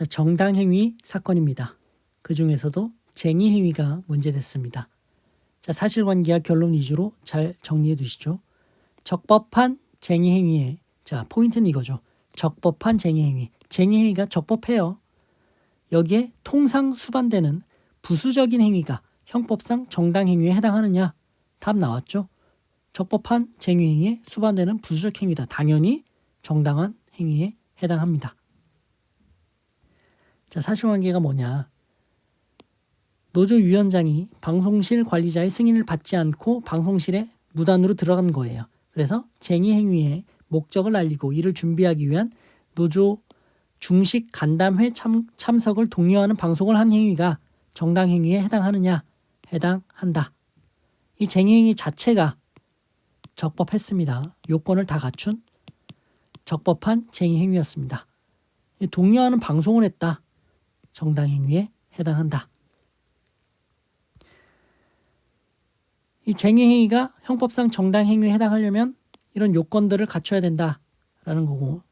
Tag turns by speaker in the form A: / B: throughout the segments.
A: 자, 정당 행위 사건입니다. 그 중에서도 쟁의 행위가 문제됐습니다. 자, 사실관계와 결론 위주로 잘 정리해 두시죠. 적법한 쟁의 행위에 자 포인트는 이거죠. 적법한 쟁의 행위. 쟁의 행위가 적법해요. 여기에 통상 수반되는 부수적인 행위가 형법상 정당 행위에 해당하느냐? 답 나왔죠. 적법한 쟁의 행위에 수반되는 부수적 행위다. 당연히 정당한 행위에 해당합니다. 자, 사실관계가 뭐냐? 노조 위원장이 방송실 관리자의 승인을 받지 않고 방송실에 무단으로 들어간 거예요. 그래서 쟁의 행위의 목적을 알리고 이를 준비하기 위한 노조 중식 간담회 참, 참석을 독려하는 방송을 한 행위가 정당 행위에 해당하느냐? 해당한다. 이 쟁의 행위 자체가 적법했습니다. 요건을 다 갖춘 적법한 쟁의 행위였습니다. 독려하는 방송을 했다. 정당 행위에 해당한다. 이 쟁의 행위가 형법상 정당 행위에 해당하려면 이런 요건들을 갖춰야 된다라는 거고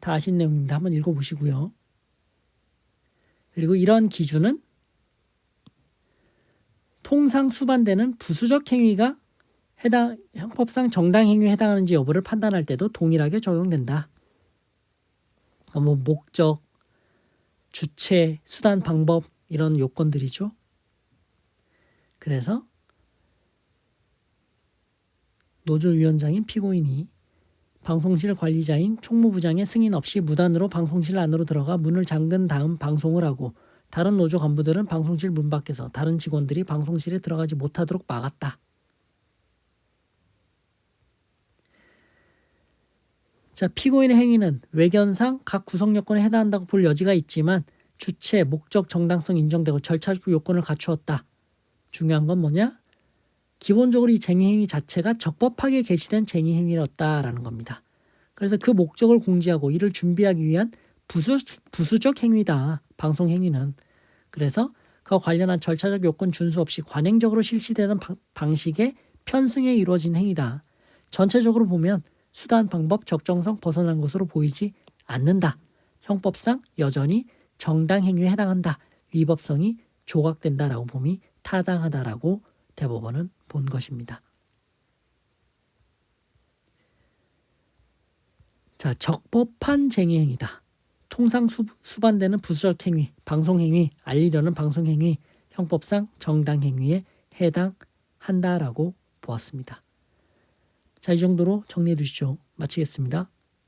A: 다 아신 내용입니다. 한번 읽어보시고요. 그리고 이런 기준은 통상 수반되는 부수적 행위가 해당 형법상 정당 행위에 해당하는지 여부를 판단할 때도 동일하게 적용된다. 어, 뭐 목적, 주체, 수단, 방법 이런 요건들이죠. 그래서 노조위원장인 피고인이 방송실 관리자인 총무부장의 승인 없이 무단으로 방송실 안으로 들어가 문을 잠근 다음 방송을 하고 다른 노조 간부들은 방송실 문 밖에서 다른 직원들이 방송실에 들어가지 못하도록 막았다. 자, 피고인의 행위는 외견상 각 구성 요건에 해당한다고 볼 여지가 있지만 주체, 목적, 정당성 인정되고 절차적 요건을 갖추었다. 중요한 건 뭐냐? 기본적으로 이 쟁의 행위 자체가 적법하게 개시된 쟁의 행위였다라는 겁니다. 그래서 그 목적을 공지하고 이를 준비하기 위한 부수, 부수적 행위다. 방송 행위는. 그래서 그와 관련한 절차적 요건 준수 없이 관행적으로 실시되는 방, 방식의 편승에 이루어진 행위다. 전체적으로 보면 수단, 방법, 적정성 벗어난 것으로 보이지 않는다. 형법상 여전히 정당 행위에 해당한다. 위법성이 조각된다라고 봄이 타당하다라고 대법원은 본 것입니다. 자, 적법한 쟁의 행위다. 통상 수, 수반되는 부수적 행위, 방송 행위, 알리려는 방송 행위, 형법상 정당 행위에 해당한다라고 보았습니다. 자, 이 정도로 정리해 두시죠. 마치겠습니다.